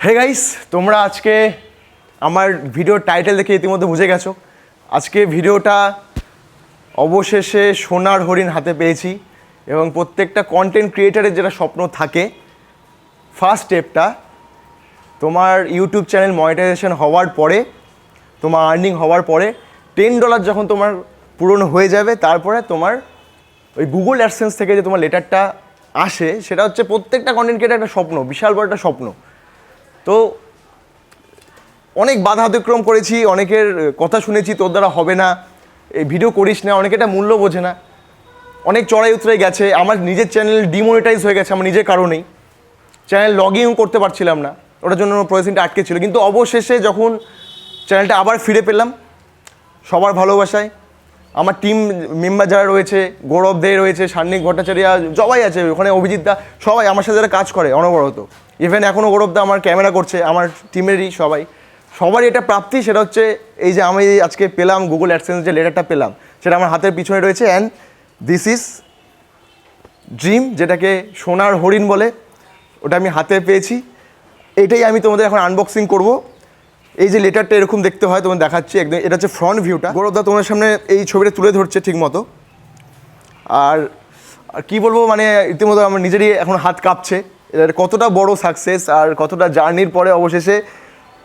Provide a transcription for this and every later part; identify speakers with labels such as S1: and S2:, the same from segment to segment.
S1: Hey guys তোমরা আজকে আমার ভিডিও টাইটেল দেখে ইতিমধ্যে বুঝে গেছো। আজকে ভিডিওটা অবশেষে সোনার হরিণ হাতে পেয়েছি এবং প্রত্যেকটা কন্টেন্ট ক্রিয়েটারের যেটা স্বপ্ন থাকে ফার্স্ট স্টেপটা তোমার ইউটিউব চ্যানেল মনিটাইজেশন হওয়ার পরে, তোমার আর্নিং হওয়ার পরে টেন ডলার যখন তোমার পূরণ হয়ে যাবে, তারপরে তোমার ওই গুগল অ্যাডসেন্স থেকে যে তোমার লেটারটা আসে, সেটা হচ্ছে প্রত্যেকটা কন্টেন্ট ক্রিয়েটার একটা স্বপ্ন, বিশাল বড় একটা স্বপ্ন। তো অনেক বাধা অতিক্রম করেছি, অনেকের কথা শুনেছি, তোর দ্বারা হবে না, এই ভিডিও করিস না, অনেকে এটা মূল্য বোঝে না। অনেক চড়াই উতরাই গেছে, আমার নিজের চ্যানেল ডিমনিটাইজ হয়ে গেছে, আমার নিজের কারণেই। চ্যানেল লগ ইন করতে পারছিলাম না, ওটার জন্য প্রসেসিংটা আটকে ছিল। কিন্তু অবশেষে যখন চ্যানেলটা আবার ফিরে পেলাম, সবার ভালোবাসায় আমার টিম মেম্বার যারা রয়েছে, গৌরব দে রয়েছে, সান্নিক ভট্টাচার্য, সবাই আছে ওখানে, অভিজিৎ দা, সবাই আমার সাথে যারা কাজ করে, অনবরত। ইভেন এখনও গৌরব দা আমার ক্যামেরা করছে, আমার টিমেরই সবাই। সবারই এটা প্রাপ্তি, সেটা হচ্ছে এই যে আমি আজকে পেলাম গুগল অ্যাডসেন্স যে লেটারটা পেলাম, সেটা আমার হাতের পিছনে রয়েছে অ্যান্ড দিস ইজ ড্রিম যেটাকে সোনার হরিণ বলে, ওটা আমি হাতে পেয়েছি। এটাই আমি তোমাদের এখন আনবক্সিং করব। এই যে লেটারটা এরকম দেখতে হয় তোমাদের দেখাচ্ছি একদম। এটা হচ্ছে ফ্রন্ট ভিউটা গৌরবদা তোমার সামনে এই ছবিটা তুলে ধরছে ঠিক মতো। আর কী বলব মানে ইতিমধ্যে আমার নিজেরই এখন হাত কাঁপছে। এর কতটা বড় সাকসেস আর কতটা জার্নির পরে অবশেষে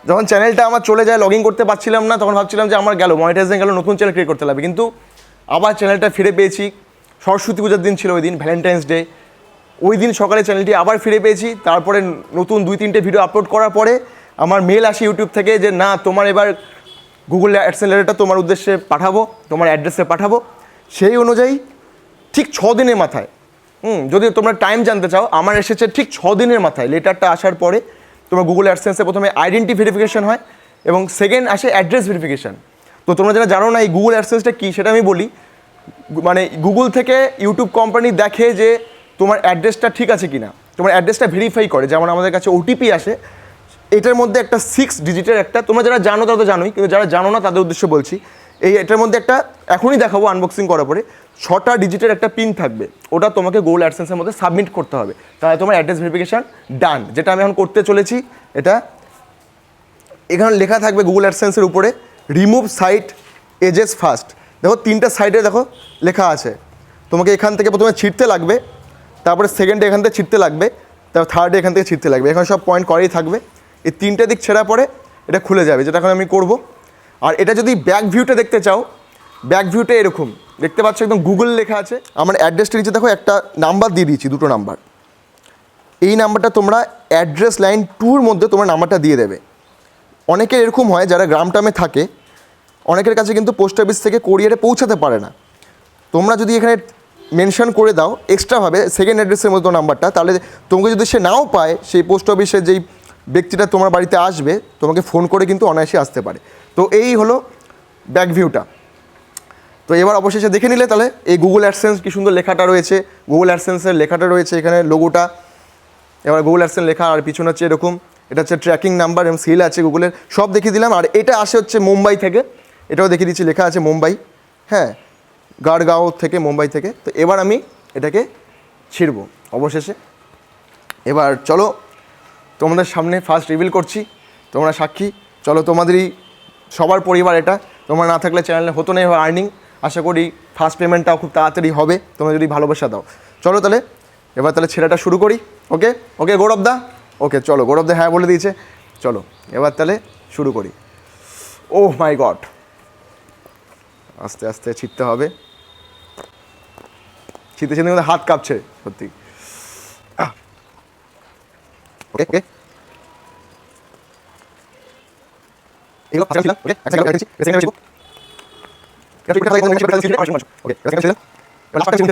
S1: যখন চ্যানেলটা আমার চলে যায় লগ ইন করতে পারছিলাম না, তখন ভাবছিলাম যে আমার গেল মনিটাইজিং গেল, নতুন চ্যানেল ক্রিয়েট করতে লাগবে। কিন্তু আবার চ্যানেলটা ফিরে পেয়েছি। সরস্বতী পূজার দিন ছিল ওই দিন ভ্যালেন্টাইন্স ডে ওই দিন সকালে চ্যানেলটি আবার ফিরে পেয়েছি। তারপরে নতুন দুই তিনটে ভিডিও আপলোড করার পরে আমার মেল আসে ইউটিউব থেকে যে, না, তোমার এবার গুগল অ্যাডসেলারেটা তোমার উদ্দেশ্যে পাঠাবো, তোমার অ্যাড্রেসে পাঠাবো। সেই অনুযায়ী ঠিক ছ দিনের মাথায়, হুম, যদি তোমরা টাইম জানতে চাও, আমার এসেছে ঠিক ছ দিনের মাথায়। লেটারটা আসার পরে তোমার গুগল অ্যাডসেন্সে প্রথমে আইডেন্টি ভেরিফিকেশন হয় এবং সেকেন্ড আসে অ্যাড্রেস ভেরিফিকেশান তো তোমরা যারা জানো না এই গুগল অ্যাডসেন্সটা কী, সেটা আমি বলি মানে গুগল থেকে ইউটিউব কোম্পানি দেখে যে তোমার অ্যাড্রেসটা ঠিক আছে কি না তোমার অ্যাড্রেসটা ভেরিফাই করে। যেমন আমাদের কাছে ওটিপি আসে এটার মধ্যে একটা সিক্স ডিজিটের একটা, তোমরা যারা জানো তারা তো জানোই, কিন্তু যারা জানো না তাদের উদ্দেশ্যে বলছি, এই এটার মধ্যে একটা, এখনই দেখাবো আনবক্সিং করার পরে, ছটা ডিজিটের একটা পিন থাকবে, ওটা তোমাকে গুগল অ্যাডসেন্সের মধ্যে সাবমিট করতে হবে। তাহলে তোমার অ্যাড্রেস ভেরিফিকেশান ডান যেটা আমি এখন করতে চলেছি, এটা এখানে লেখা থাকবে গুগল অ্যাডসেন্সের উপরে রিমুভ সাইট এজেস ফার্স্ট দেখো, তিনটা সাইডে দেখো, লেখা আছে। তোমাকে এখান থেকে প্রথমে ছিটতে লাগবে, তারপরে সেকেন্ডে এখান থেকে ছিটতে লাগবে, তারপর থার্ডে এখান থেকে ছিটতে লাগবে। এখানে সব পয়েন্ট করেই থাকবে। এই তিনটে দিক ছেঁড়া পরে এটা খুলে যাবে, যেটা এখন আমি করব। আর এটা যদি ব্যাক ভিউটা দেখতে চাও ব্যাক ভিউটা এরকম। দেখতে পাচ্ছ একদম গুগল লেখা আছে, আমার অ্যাড্রেসটা নিচে দেখো, একটা নাম্বার দিয়ে দিয়েছি, দুটো নাম্বার এই নাম্বারটা তোমরা অ্যাড্রেস লাইন টুর মধ্যে তোমার নাম্বারটা দিয়ে দেবে। অনেকের এরকম হয়, যারা গ্রাম টামে থাকে, অনেকের কাছে কিন্তু পোস্ট অফিস থেকে কোরিয়ারে পৌঁছাতে পারে না। তোমরা যদি এখানে মেনশন করে দাও এক্সট্রাভাবে সেকেন্ড অ্যাড্রেসের মতো নাম্বারটা তাহলে তোমাকে যদি সে নাও পায়, সেই পোস্ট অফিসের যেই ব্যক্তিটা তোমার বাড়িতে আসবে, তোমাকে ফোন করে কিন্তু অনায়াসে আসতে পারে। তো এই হলো ব্যাক ভিউটা তো এবার অবশেষে দেখে নিলে তাহলে এই গুগল অ্যাডসেন্স কি সুন্দর লেখাটা রয়েছে। গুগল অ্যাডসেন্সের লেখাটা রয়েছে এখানে লোগোটা এবার গুগল অ্যাডসেন্স লেখা আর পিছনে হচ্ছে এরকম। এটা হচ্ছে ট্র্যাকিং নাম্বার এবং সিল আছে গুগলের সব দেখিয়ে দিলাম। আর এটা আসে হচ্ছে মুম্বাই থেকে। এটাও দেখিয়ে দিচ্ছি, লেখা আছে মুম্বাই। হ্যাঁ গাড়গাঁও থেকে মুম্বাই থেকে। তো এবার আমি এটাকে ছিড়ব অবশেষে। এবার চলো তোমাদের সামনে ফার্স্ট রিভিল করছি। তোমরা সাক্ষী। চলো তোমাদেরই, সবার পরিবার এটা। তোমরা না থাকলে চ্যানেলে হতো না এবার আর্নিং আশা করি ফার্স্ট পেমেন্টটাও খুব তাড়াতাড়ি হবে। তোমরা যদি ভালোবাসা দাও। চলো তাহলে, এবার তাহলে ছেলেটা শুরু করি। ওকে ওকে গৌরব দা? ওকে চলো, গৌরব দা হ্যাঁ বলে দিয়েছে। চলো, এবার তাহলে শুরু করি। ও মাই গড আস্তে আস্তে ছিটতে হবে। ছিটতে ছিটতে হাত কাঁপছে, সত্যি। ওকে ওকে এগুলো ছিল ওকে এক সেকেন্ড রেখেছি সেকেন্ড রেখেছি এটা ওকে ছিল লাস্ট টাইম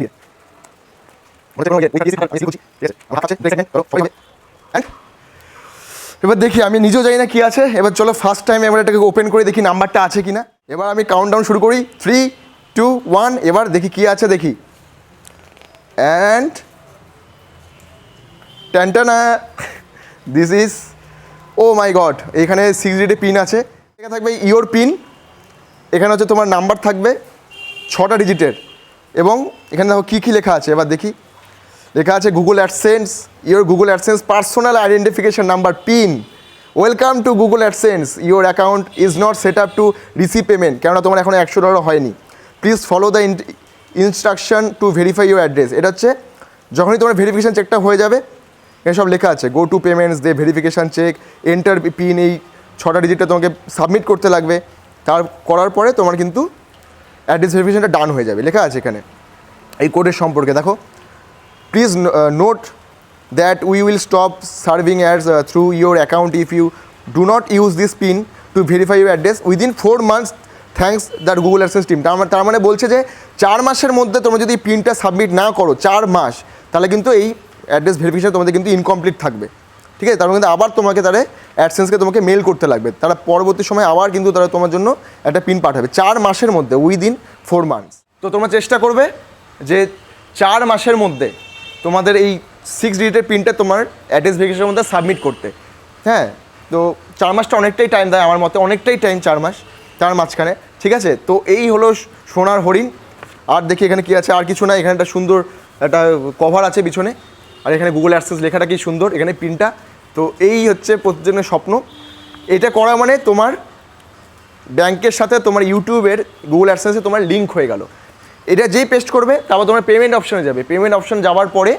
S1: মনে আমি ঠিক আছে আমার কাছে চলো সবাই এবার দেখি আমি নিজেও জানি না কি আছে এবার চলো ফার্স্ট টাইম এবার এটাকে ওপেন করে দেখি নাম্বারটা আছে কিনা এবার আমি কাউন্টডাউন শুরু করি থ্রি টু ওয়ান এবার দেখি কি আছে দেখি অ্যান্ড ট্যান্টানা this is oh my god এখানে সিক্স ডিটে পিন আছে। এখানে থাকবে ইওর পিন এখানে হচ্ছে তোমার নাম্বার থাকবে ছটা ডিজিটের এবং এখানে দেখো কী কী লেখা আছে, এবার দেখি। লেখা আছে Google AdSense your Google AdSense personal identification number pin welcome to Google AdSense your account is not set up to receive payment কেননা তোমার এখন একশো ডলার হয়নি। Please follow the instruction to verify your address এটা হচ্ছে, যখনই তোমার verification চেকটা হয়ে যাবে এখানে সব লেখা আছে। Go to payments the verification check enter pin এই ছটা ডিজিটটা তোমাকে সাবমিট করতে লাগবে। তার করার পরে তোমার কিন্তু অ্যাড্রেস ভেরিফিকেশানটা ডান হয়ে যাবে। লেখা আছে এখানে। এই কোডের সম্পর্কে দেখো। Please note that we will stop serving ads through your account if you do not use this pin to verify your address within four months thanks that Google AdSense team তার তার মানে বলছে যে, চার মাসের মধ্যে তোমরা যদি পিনটা সাবমিট না করো, চার মাস, তাহলে কিন্তু এই অ্যাড্রেস ভেরিফিকেশন তোমাদের কিন্তু ইনকমপ্লিট থাকবে। ঠিক আছে? তারপর কিন্তু আবার তোমাকে তারা অ্যাডসেন্সকে তোমাকে মেল করতে লাগবে। তারা পরবর্তী সময় আবার কিন্তু তারা তোমার জন্য একটা পিন পাঠাবে। চার মাসের মধ্যে উইদিন ফোর মান্থস তো তোমরা চেষ্টা করবে যে চার মাসের মধ্যে তোমাদের এই সিক্স ডিজিটের পিনটা তোমার অ্যাড্রেস ভেরিফিকেশনের মধ্যে সাবমিট করতে। হ্যাঁ? তো চার মাসটা অনেকটাই টাইম দেয় আমার মতে। অনেকটাই টাইম চার মাস, চার মাঝখানে ঠিক আছে? তো এই হলো সোনার হরিণ। আর দেখি এখানে কি আছে? আর কিছু না এখানে একটা সুন্দর একটা কভার আছে পিছনে। আর এখানে গুগল অ্যাডসেন্স লেখাটা কি সুন্দর, এখানে পিনটা। তো এই হচ্ছে প্রতিজনের স্বপ্ন। এটা করা মানে তোমার ব্যাংকের সাথে তোমার ইউটিউবের গুগল অ্যাডসেন্সে তোমার লিঙ্ক হয়ে গেল। এটা যেই পেস্ট করবে, তারপর তোমার পেমেন্ট অপশনে যাবে। পেমেন্ট অপশন যাওয়ার পরে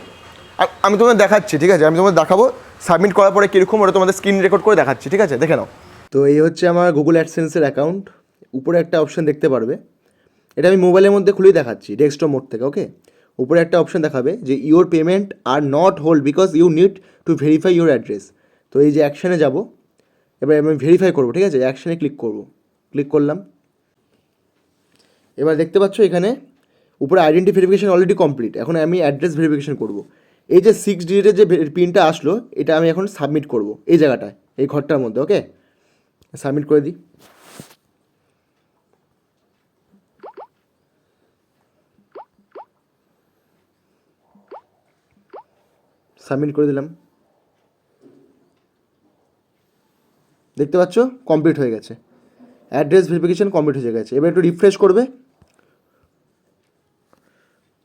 S1: আমি তোমাদের দেখাচ্ছি, ঠিক আছে? আমি তোমাদের দেখাবো। সাবমিট করার পরে কীরকম ওটা তোমাদের স্ক্রিন রেকর্ড করে দেখাচ্ছি, ঠিক আছে? দেখে নাও। তো এই হচ্ছে আমার গুগল অ্যাডসেন্সের অ্যাকাউন্ট উপরে একটা অপশন দেখতে পারবে। এটা আমি মোবাইলের মধ্যে খুলেই দেখাচ্ছি ডেস্কটপ মোড থেকে ওকে উপরে একটা অপশন দেখাবে যে your payment are not hold because you need to verify your address তো এই যে অ্যাকশানে যাব, এবার আমি ভেরিফাই করব, ঠিক আছে? অ্যাকশানে ক্লিক করব। ক্লিক করলাম। এবার দেখতে পাচ্ছ এখানে উপরে আইডেন্টি ভেরিফিকেশন অলরেডি কমপ্লিট এখন আমি অ্যাড্রেস ভেরিফিকেশান করব। এই যে সিক্স ডিজিটের যে পিনটা আসলো, এটা আমি এখন সাবমিট করব এই জায়গাটায়, এই ঘরটার মধ্যে ওকে সাবমিট করে দিই। সাবমিট করে দিলাম। দেখতে পাচ্ছ? কমপ্লিট হয়ে গেছে। অ্যাড্রেস ভেরিফিকেশান কমপ্লিট হয়ে গেছে। এবার একটু রিফ্রেশ করবে।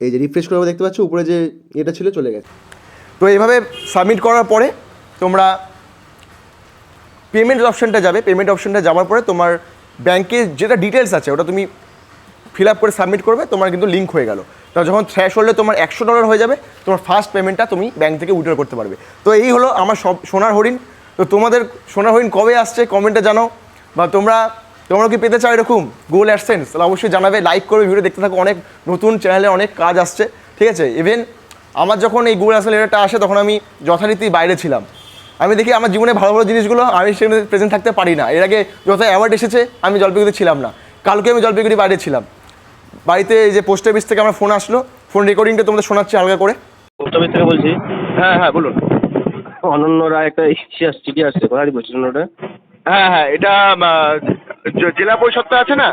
S1: এই যে রিফ্রেশ করবে, দেখতে পাচ্ছ? উপরে যে এটা ছিল, চলে গেছে। তো এইভাবে সাবমিট করার পরে তোমরা পেমেন্ট অপশানটা যাবে। পেমেন্ট অপশানটা যাওয়ার পরে তোমার ব্যাংকে যেটা ডিটেলস আছে, ওটা তুমি ফিল আপ করে সাবমিট করবে, তোমার কিন্তু লিঙ্ক হয়ে গেল। তো যখন থ্র্যাশ হলে তোমার একশো ডলার হয়ে যাবে, তোমার ফার্স্ট পেমেন্টটা তুমি ব্যাংক থেকে উইড্রো করতে পারবে। তো এই হলো আমার সব, সোনার হরিণ। তো তোমাদের সোনার হরিণ কবে আসছে কমেন্টে জানাও। বা তোমরা তোমরা কি পেতে চাও এরকম? গুগল অ্যাডসেন্স তাহলে অবশ্যই জানাবে লাইক করবে, ভিডিও দেখতে থাকো, অনেক নতুন চ্যানেলে অনেক কাজ আসছে। ঠিক আছে? ইভেন আমার যখন এই গুগল অ্যাডসেন্স লেটারটা আসে, তখন আমি যথারীতি বাইরে ছিলাম। আমি দেখি আমার জীবনে ভালো ভালো জিনিসগুলো আমি সেখানে প্রেজেন্ট থাকতে পারি না। এর আগে যত অ্যাওয়ার্ড এসেছে, আমি জলপাইগুড়িতে ছিলাম না। কালকে আমি জলপাইগুড়ি বাইরে ছিলাম। বাড়িতে এই যে পোস্ট অফিস থেকে আমার ফোন আসলো। ফোন রেকর্ডিংটা তোমাদের শোনাচ্ছি হালকা করে।
S2: পোস্ট অফিস থেকে বলছি?
S1: হ্যাঁ হ্যাঁ বলুন।
S2: অনন্য রায় একটা চিঠি আসছে চিঠি আসছে কোথায় বলছিলেন ওটা
S1: হ্যাঁ হ্যাঁ এটা জেলা পরিষদটা আছে না?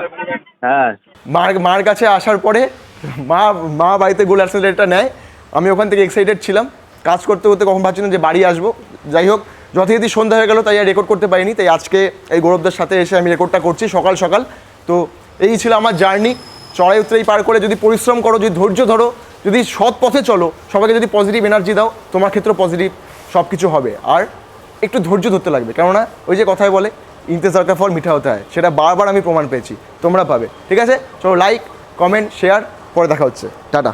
S2: হ্যাঁ।
S1: মার মার কাছে আসার পরে মা মা বাড়িতে গোল অ্যাক্সিডেন্টটা নেয়। আমি ওখান থেকে এক্সাইটেড ছিলাম। কাজ করতে করতে কখন ভাবছিলাম যে বাড়ি আসব। যাই হোক যথারীতি সন্ধ্যা হয়ে গেল তাই আর রেকর্ড করতে পারিনি। তাই আজকে এই গৌরবদের সাথে এসে আমি রেকর্ডটা করছি সকাল সকাল। তো এই ছিল আমার জার্নি চড়াই উতরাই পার করে যদি পরিশ্রম করো, যদি ধৈর্য ধরো, যদি সৎ পথে চলো, সবাইকে যদি পজিটিভ এনার্জি দাও, তোমার ক্ষেত্রে পজিটিভ সব কিছু হবে। আর একটু ধৈর্য ধরতে লাগবে। কেননা ওই যে কথায় বলে, ইন্তেজার কা ফল মিঠা হতে হয় সেটা বারবার আমি প্রমাণ পেয়েছি। তোমরা পাবে। ঠিক আছে? চলো লাইক কমেন্ট শেয়ার পরে দেখা হচ্ছে। টাটা।